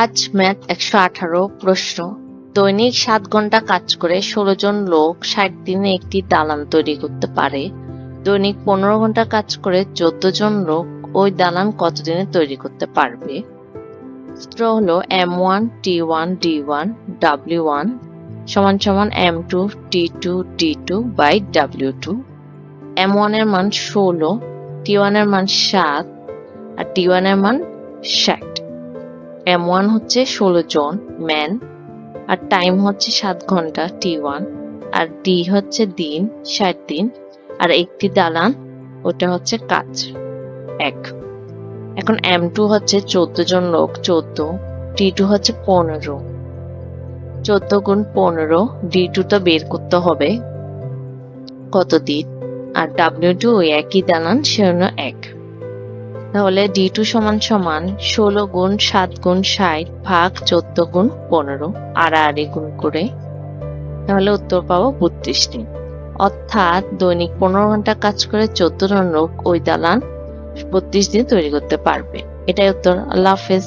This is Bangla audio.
আজ ম্যাথ একশো আঠারো প্রশ্ন। দৈনিক সাত ঘণ্টা কাজ করে ষোলো জন লোক ষাট দিনে একটি দালান তৈরি করতে পারে। দৈনিক পনেরো ঘণ্টা কাজ করে চোদ্দ জন লোক ওই দালান কতদিনে তৈরি করতে পারবে? সূত্র হলো M one, T one, D one, W one সমান সমান M two, T two, D two by W two. M ওয়ানের মান ষোলো, টি ওয়ানের মান সাত, আর টি ওয়ানের মান ষাট। এম ওয়ান হচ্ছে ষোলো জন ম্যান আর টাইম হচ্ছে সাত ঘণ্টা টি ওয়ান আর ডি হচ্ছে দিন, ষাট দিন, আর একটি দালান, ওটা হচ্ছে কাজ, এক। এখন এম টু হচ্ছে চোদ্দ জন লোক, চোদ্দ টি টু হচ্ছে পনেরো। চোদ্দ গুণ পনেরো ডি টু তো বের করতে হবে, কত দিন? আর ডাব্লিউ টু ওই একই দালান সেজন্য এক। তাহলে ডি টু সমান সমান ষোলো গুণ সাত গুণ ষাট ভাগ চোদ্দ গুণ পনেরো, আর আড়াআড়ি গুণ করে তাহলে উত্তর পাবো বত্রিশ দিন অর্থাৎ দৈনিক পনেরো ঘণ্টা কাজ করে চোদ্দ জন লোক ওই দালান বত্রিশ দিন তৈরি করতে পারবে। এটাই উত্তর। আল্লাহ হাফেজ।